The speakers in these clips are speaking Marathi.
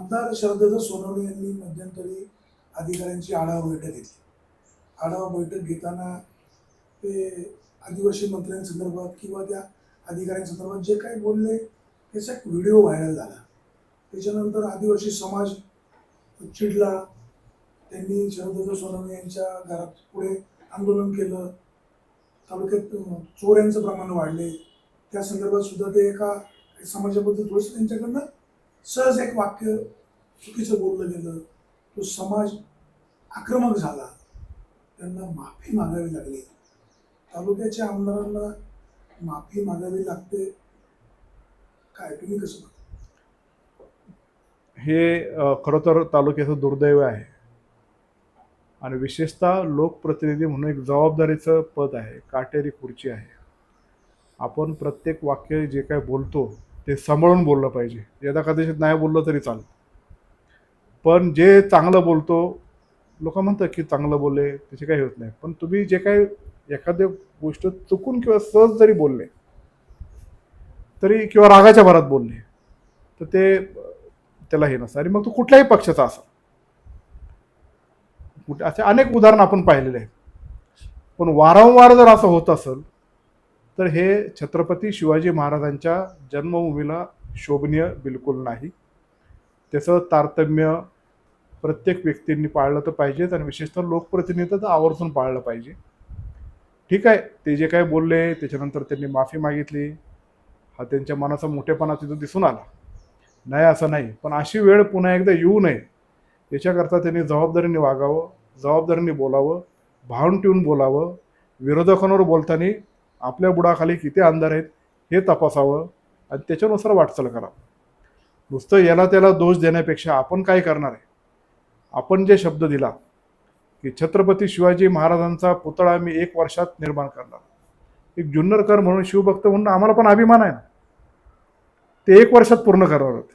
आमदार शरद सोनवणे यांनी मध्यंतरी अधिकाऱ्यांची आढावा बैठक घेतली. आढावा बैठक घेताना ते आदिवासी मंत्र्यांसंदर्भात किंवा त्या अधिकाऱ्यांसंदर्भात जे काही बोलले त्याचा एक व्हिडिओ व्हायरल झाला. त्याच्यानंतर आदिवासी समाज चिडला. त्यांनी शरद सोनवणे यांच्या घरात पुढे आंदोलन केलं. तालुक्यात चोऱ्यांचं प्रमाण वाढले. त्या संदर्भात सुद्धा ते एका समाजाबद्दल थोडंसं त्यांच्याकडनं सहज एक वाक्य चुकीचं बोललं गेलं तो समाज आक्रमक झाला. त्यांना माफी मागावी लागली. तालुक्याच्या आमदारांना माफी मागावी लागते. काय तुम्ही कसं हे खरोतर खरं तर तालुक्याचं दुर्दैव आहे. आणि विशेषतः लोकप्रतिनिधी म्हणून एक जबाबदारीचं पद आहे. काटेरी खुर्ची आहे. आपण प्रत्येक वाक्य जे काय बोलतो ते सांभाळून बोललं पाहिजे. यदा कदाचित नाही बोललं तरी चालेल. पण जे चांगलं बोलतो लोक म्हणतात की चांगलं बोलले त्याचे काही होत नाही. पण तुम्ही जे काही एखाद्या गोष्ट चुकून किंवा सहज जरी बोलले तरी किंवा रागाच्या भरात बोलले तर ते त्याला हे नसतं. आणि मग तो कुठल्याही पक्षाचा असा. कुठे असे अनेक उदाहरण आपण पाहिलेले आहेत. पण वारंवार जर असं होत असेल तर हे छत्रपती शिवाजी महाराजांच्या जन्मभूमीला शोभनीय बिलकुल नाही. त्याचं तारतम्य प्रत्येक व्यक्तींनी पाळलं तर पाहिजेच आणि विशेषतः लोकप्रतिनिधी तर आवर्जून पाळलं पाहिजे. ठीक आहे ते जे काय बोलले त्याच्यानंतर त्यांनी माफी मागितली. हा त्यांच्या मनाचा मोठेपणा तिथं दिसून आला. नाही असं नाही. पण अशी वेळ पुन्हा एकदा येऊ नये. याच्याकरता त्यांनी जबाबदारीने वागावं जबाबदारीने बोलावं भावून ठेवून बोलावं. विरोधकांवर बोलताना आपल्या बुडाखाली किती अंधार आहेत हे तपासावं आणि त्याच्यानुसार वाटचाल करावं नुसतं याला त्याला दोष देण्यापेक्षा आपण काय करणार आहे? आपण जे शब्द दिला की छत्रपती शिवाजी महाराजांचा पुतळा मी एक वर्षात निर्माण करणार. एक जुन्नरकर म्हणून शिवभक्त म्हणून आम्हाला पण अभिमान आहे ना. ते एक वर्षात पूर्ण करणार होते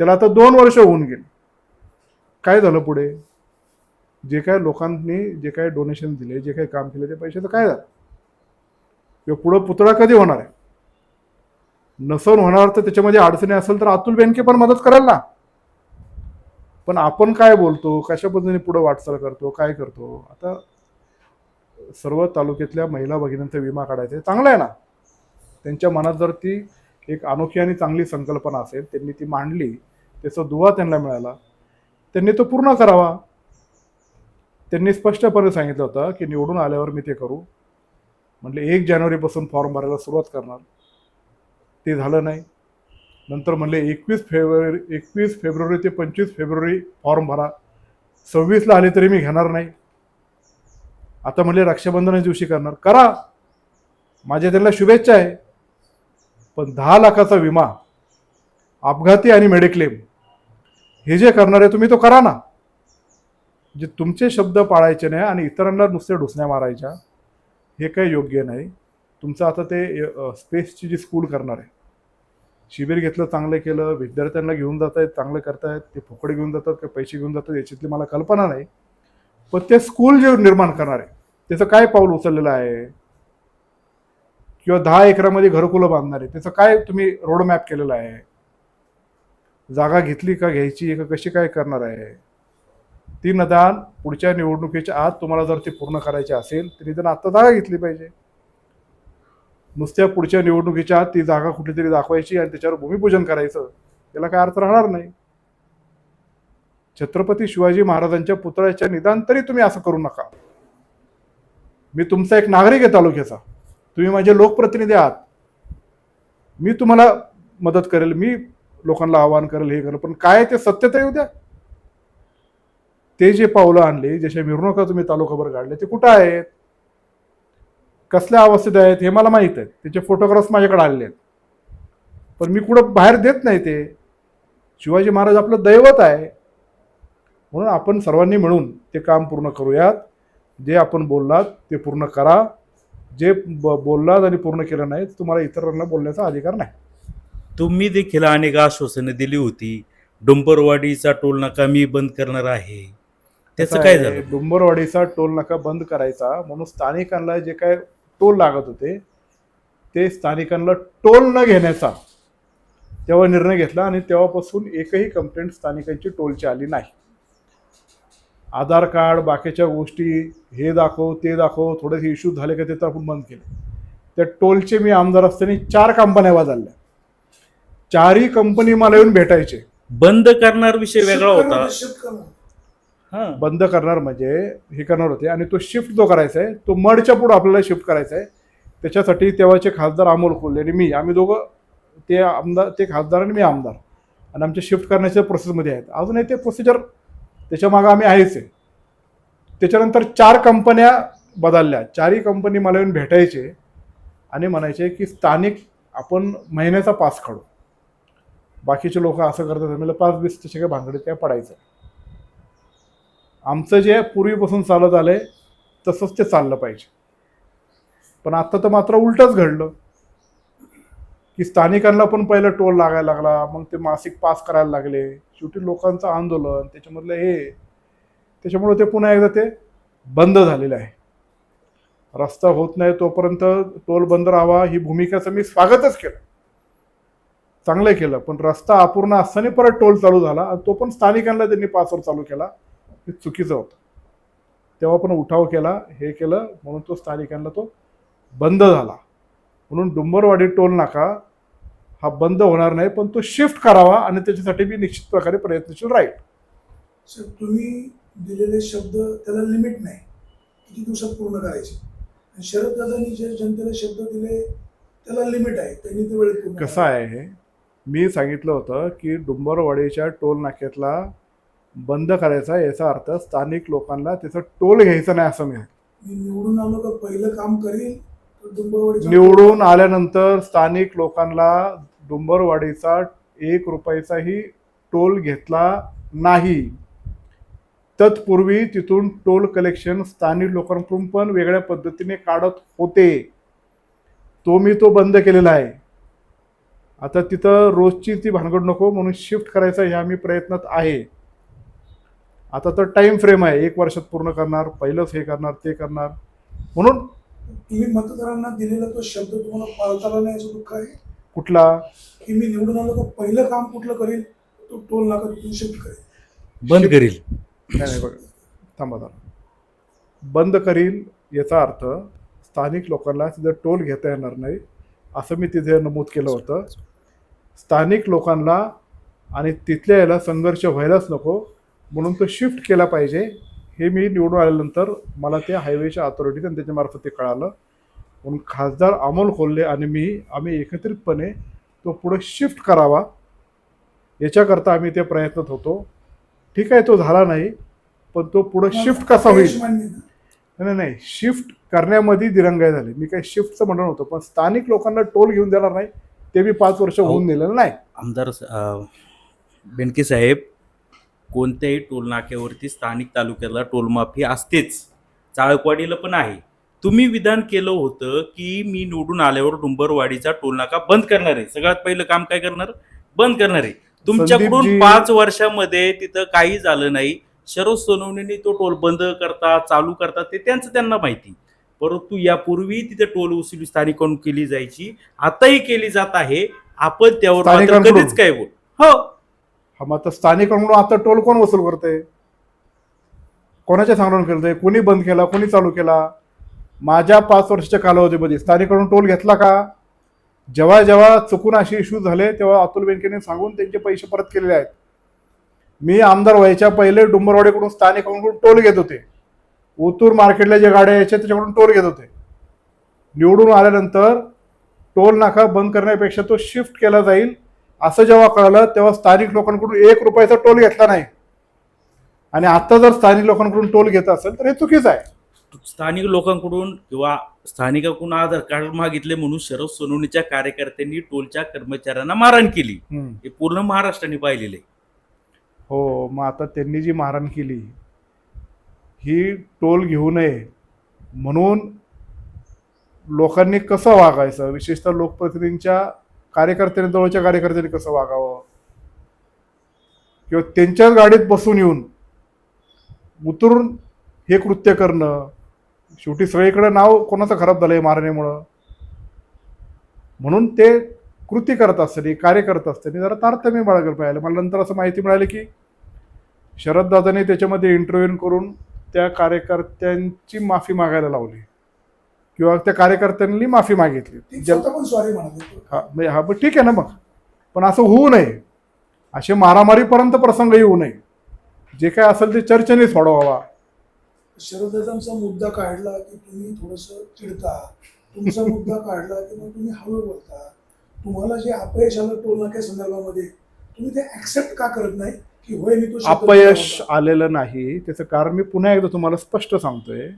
त्याला आता दोन वर्ष होऊन गेले. काय झालं पुढे? जे काय लोकांनी जे काय डोनेशन दिले जे काही काम केले ते पैशाचं काय झालं? किंवा पुढं पुतळा कधी होणार आहे? नसून होणार तर त्याच्यामध्ये अडचणी असेल तर अतुल बेनके पण मदत करेल ना. पण आपण काय बोलतो? कशा पद्धतीने पुढे वाटचाल करतो? काय करतो? आता सर्व तालुक्यातल्या महिला भगिनींचा विमा काढायचा आहे. चांगलं आहे ना? त्यांच्या मनात जर ती एक अनोखी आणि चांगली संकल्पना असेल त्यांनी ती मांडली त्याचा दुवा त्यांना मिळाला त्यांनी तो पूर्ण करावा. त्यांनी स्पष्टपणे सांगितलं होतं की निवडून आल्यावर मी ते करू. म्हटले एक जानेवारीपासून फॉर्म भरायला सुरुवात करणार. ते झालं नाही. नंतर म्हणले एकवीस फेब्रुवारी एकवीस फेब्रुवारी ते पंचवीस फेब्रुवारी फॉर्म भरा. सव्वीसला आले तरी मी घेणार नाही. आता म्हणले रक्षाबंधनाच्या दिवशी करणार. करा. माझ्या त्यांना शुभेच्छा आहे. पण दहा लाखाचा विमा अपघाती आणि मेडिक्लेम हे जे करणार आहे तुम्ही तो करा ना. जे तुमचे शब्द पाळायचे नाही आणि इतरांना नुसते ढुसण्या मारायच्या हे काही योग्य नाही. तुमचं आता ते स्पेसची जी स्कूल करणार आहे शिबिर घेतलं चांगलं केलं विद्यार्थ्यांना घेऊन जात आहेत चांगलं करतायत ते फुकट घेऊन जातात का पैसे घेऊन जातात याच्यातली मला कल्पना नाही. पण ते स्कूल जे निर्माण करणार आहे त्याचं काय पाऊल उचललेलं आहे? किंवा दहा एकरामध्ये घरकुलं बांधणार आहे त्याचं काय तुम्ही रोड मॅप केलेलं आहे? जागा घेतली का घ्यायची का कशी काय करणार आहे? ती निदान पुढच्या निवडणुकीच्या आत तुम्हाला जर ती पूर्ण करायची असेल तर निदान आत्ता जागा घेतली पाहिजे. नुसत्या पुढच्या निवडणुकीच्या आत ती जागा कुठेतरी दाखवायची आणि त्याच्यावर भूमिपूजन करायचं याला काय अर्थ राहणार नाही. छत्रपती शिवाजी महाराजांच्या पुतळ्याच्या निदान तरी तुम्ही असं करू नका. मी तुमचा एक नागरिक आहे तालुक्याचा. तुम्ही माझे लोकप्रतिनिधी आहात. मी तुम्हाला मदत करेल मी लोकांना आवाहन करेल हे करेल पण काय ते सत्य तर येऊ द्या. ते जे पावलं आणले जशा मिरवणुका तुम्ही तालुकाभर काढले ते कुठं आहेत? कसल्या अवस्थेत आहेत हे मला माहीत आहे त्याचे फोटोग्राफ्स माझ्याकडे आलेले आहेत. पण मी कुठं बाहेर देत नाही ते. शिवाजी महाराज आपलं दैवत आहे. म्हणून आपण सर्वांनी मिळून ते काम पूर्ण करूयात. जे आपण बोललात ते पूर्ण करा. जे ब बोललात आणि पूर्ण केलं नाही तुम्हाला इतरांना बोलण्याचा अधिकार नाही. तुम्ही देखील अनेक आश्वासनं दिली होती. डुंबरवाडीचा टोल नाका मी बंद करणार आहे. त्याचं काय झालं? डुंबरवाडीचा टोल नाका बंद करायचा म्हणून स्थानिकांना जे काय टोल लागत होते ते स्थानिकांना टोल न घेण्याचा तेव्हा निर्णय घेतला आणि तेव्हापासून एकही कंप्लेंट स्थानिकांची टोलची आली नाही. आधार कार्ड बाकीच्या गोष्टी हे दाखव ते दाखव थोडेसे इश्यू झाले का ते तर आपण बंद केले. त्या टोलचे मी आमदार असताना चार कंपन्या बदलल्या. चारही कंपनी मला येऊन भेटायचे. बंद करणार विषय वेगळा होता करणार, शिफ्ट करणार. हा बंद करणार म्हणजे हे करणार होते. आणि तो शिफ्ट जो करायचा आहे तो मडच्या पुढं आपल्याला शिफ्ट करायचा आहे. त्याच्यासाठी तेव्हाचे खासदार अमोल कोल्हे आणि मी आम्ही दोघं ते आमदार ते खासदार आणि मी आमदार. आणि आमच्या शिफ्ट करण्याच्या प्रोसेसमध्ये आहेत. अजूनही ते प्रोसिजर त्याच्या मागं आम्ही आहेच आहे. त्याच्यानंतर चार कंपन्या बदलल्या. चारही कंपनी मला येऊन भेटायचे आणि म्हणायचे की स्थानिक आपण महिन्याचा पास काढू. बाकीचे लोक असं करतात मला पाच वीस तसे काही भांगडे काय पडायचं? आमचं जे पूर्वीपासून चालत आलंय तसंच ते चाललं पाहिजे. पण आता तर मात्र उलटच घडलं. की स्थानिकांना पण पहिलं टोल लागायला लागला मग ते मासिक पास करायला लागले. शेवटी लोकांचं आंदोलन त्याच्यामधलं हे त्याच्यामुळे ते पुन्हा एकदा ते बंद झालेलं आहे. रस्ता होत नाही तोपर्यंत टोल बंद राहावा ही भूमिकेचं मी स्वागतच केलं. चांगलं केलं पण रस्ता अपूर्ण असताना परत टोल चालू झाला आणि तो पण स्थानिकांना त्यांनी पासवर चालू केला. हे चुकीचं होतं. तेव्हा पण उठाव केला हे केलं म्हणून तो स्थानिकांना तो बंद झाला. म्हणून डुंबरवाडी टोल नाका हा बंद होणार नाही पण तो शिफ्ट करावा आणि त्याच्यासाठी मी निश्चित प्रकारे प्रयत्नशील राहील. सर तुम्ही दिलेले शब्द त्याला लिमिट नाही. किती दिवसात पूर्ण करायचे? आणि शरद दादांनी जे जनतेला शब्द दिले त्याला लिमिट आहे. त्यांनी ते वेळेत पूर्ण कसं आहे मी सांगितलं होतं की डुंबरवाडीच्या टोल नाक्यातला बंद करायचा याचा अर्थ स्थानिक लोकांना त्याचा टोल घ्यायचा नाही असं मी निवडून आलो का पहिलं काम करील निवडून आल्यानंतर स्थानिक लोकांना डुंबरवाडीचा एक रुपयाचाही टोल घेतला नाही. तत्पूर्वी तिथून टोल कलेक्शन स्थानिक लोकांकडून पण वेगळ्या पद्धतीने काढत होते. तो मी तो बंद केलेला आहे. आता तिथं रोजची ती भानगड नको म्हणून शिफ्ट करायचा ह्या मी प्रयत्नात आहे. आता तर टाइम फ्रेम आहे. एक वर्षात पूर्ण करणार पहिलंच हे करणार ते करणार. म्हणून तुम्ही मतदारांना दिलेला तो शब्द तुम्हाला पाळता आला नाही याचं दुःख आहे? कुठला? की मी निवडून आलो का पहिलं काम कुठलं करेल? तो टोल नाका तिथून शिफ्ट करेल बंद करील. नाही नाही बघा थांबा थांबा. बंद करील याचा अर्थ स्थानिक लोकांना तिथं टोल घेता येणार नाही असं मी तिथे नमूद केलं होतं. स्थानिक लोकांना आणि तिथल्या याला संघर्ष व्हायलाच नको. म्हणून तो शिफ्ट केला पाहिजे. हे मी निवडून आल्यानंतर मला ते हायवेच्या अथॉरिटीत आणि त्याच्यामार्फत ते कळालं. म्हणून खासदार अमोल कोल्हे आणि मी आम्ही एकत्रितपणे तो पुढे शिफ्ट करावा. याच्याकरता आम्ही ते प्रयत्नात होतो. ठीक आहे तो झाला नाही पण तो पुढे शिफ्ट कसा होईल? ना? नाही नाही शिफ्ट करण्यामध्ये दिरंगाई झाली. मी काही शिफ्टचं म्हणणं नव्हतं पण स्थानिक लोकांना टोल घेऊन देणार नाही ते मी पाच वर्ष होऊन दिलेलं नाही. आमदार अं, बेनके साहेब कोणत्याही टोल नाक्यावरती स्थानिक तालुक्याला टोलमाफी असतेच. चाळकवाडीला पण आहे. तुम्ही विधान केलं होतं की मी निवडून आल्यावर डुंबरवाडीचा टोल नाका बंद करणार आहे. सगळ्यात पहिलं काम काय करणार? बंद करणार आहे. तुमच्याकडून पाच वर्षामध्ये तिथं काही झालं नाही. शरद सोनवणेंनी तो टोल बंद करता चालू करता ते त्यांचं त्यांना माहिती. परंतु यापूर्वी तिथे टोल वसुली स्थानिकांकडून केली जायची. आताही केली जात आहे. आपण त्यावर मात्र? कधीच काय बोल हो. हा मग आता स्थानिकांकडून आता टोल कोण वसूल करते कोणाच्या सांगून केलं कोणी बंद केला? कोणी चालू केला? माझ्या पाच वर्षाच्या कालावधीमध्ये स्थानिकांकडून टोल घेतला का? जेव्हा जेव्हा चुकून असे इश्यू झाले तेव्हा अतुल बेनकेने सांगून त्यांचे पैसे परत केलेले आहेत. मी आमदार व्हायच्या पहिले डुंबरवाडीकडून स्थानिकांकडून टोल घेत होते. ओतूर मार्केटला जे गाड्या यायच्या त्याच्याकडून टोल घेत होते. निवडून आल्यानंतर टोल नाका बंद करण्यापेक्षा तो शिफ्ट केला जाईल. असं जेव्हा कळलं तेव्हा स्थानिक लोकांकडून एक रुपयाचा टोल घेतला नाही. आणि आता जर स्थानिक लोकांकडून टोल घेत असेल तर हे चुकीचं आहे. स्थानिक लोकांकडून किंवा स्थानिकाकडून आधार कार्ड मागितले म्हणून शरद सोनवणीच्या कार्यकर्त्यांनी टोलच्या कर्मचाऱ्यांना मारहाण केली. हे पूर्ण महाराष्ट्राने पाहिलेले. हो मग आता त्यांनी जी मारहाण केली ही टोल घेऊ नये म्हणून लोकांनी कसं वागायचं? विशेषतः लोकप्रतिनिधींच्या कार्यकर्त्यांनी जवळच्या कार्यकर्त्यांनी कसं वागावं? किंवा त्यांच्याच गाडीत बसून येऊन उतरून हे कृत्य करणं शेवटी सगळीकडे नाव कोणाचं खराब झालं आहे मारण्यामुळं म्हणून ते कृती करत असताना कार्य करत असताना जरा तारतम्य बाळगलं पाहिलं मला नंतर असं माहिती मिळाली की शरददादांनी त्याच्यामध्ये इंटरव्ह्यू करून त्या कार्यकर्त्यांची माफी मागायला लावली. किंवा त्या कार्यकर्त्यांनी माफी मागितली. सॉरी हा म्हणजे हा ठीक आहे ना मग. पण असं होऊ नये. असे मारामारीपर्यंत प्रसंग येऊ नये. जे काय असेल ते चर्चेने सोडवावा. शरददादांचा मुद्दा काढला की तुम्ही थोडस चिडता. तुमचा मुद्दा काढला की मग तुम्ही हळू बोलता. तुम्हाला जे अपयश आलं टोल नाक्या संदर्भामध्ये तुम्ही ते ऍक्सेप्ट का करत नाही की होय मी तो अपयश आलेलं नाही. त्याचं कारण मी पुन्हा एकदा तुम्हाला स्पष्ट सांगतोय.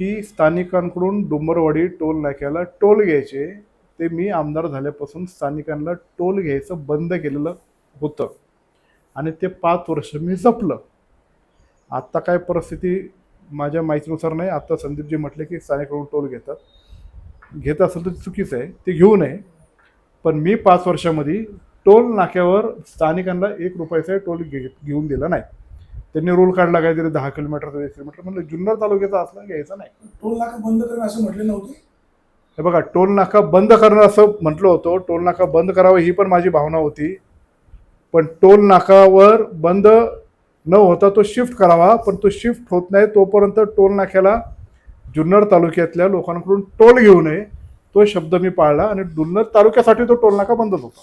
की स्थानिकांकडून डोंबरवाडी टोल नाक्याला टोल घ्यायचे. ते मी आमदार झाल्यापासून स्थानिकांना टोल घ्यायचं बंद केलेलं होतं. आणि ते पाच वर्ष मी जपलं. आत्ता काय परिस्थिती माझ्या माहितीनुसार नाही. आत्ता संदीपजी म्हटले की स्थानिकांकडून टोल घेतात. घेत असेल तर चुकीचं आहे. ते घेऊ नये. पण मी पाच वर्षामध्ये टोल नाक्यावर स्थानिकांना एक रुपयाचा टोल घे घेऊन दिला नाही. त्यांनी रूल काढला काहीतरी दहा किलोमीटर वीस किलोमीटर म्हणलं जुन्नर तालुक्याचा असला घ्यायचा नाही. टोल नाका बंद करणं असं म्हटले नव्हते? हे बघा टोल नाका बंद करणं असं म्हटलं होतं. टोल नाका बंद करावं ही पण माझी भावना होती. पण टोल नाकावर बंद न होता तो शिफ्ट करावा पण तो शिफ्ट होत नाही तोपर्यंत टोल नाक्याला जुन्नर तालुक्यातल्या लोकांकडून टोल घेऊ नये तो शब्द मी पाळला. आणि जुन्नर तालुक्यासाठी तो टोल नाका बंदच होता.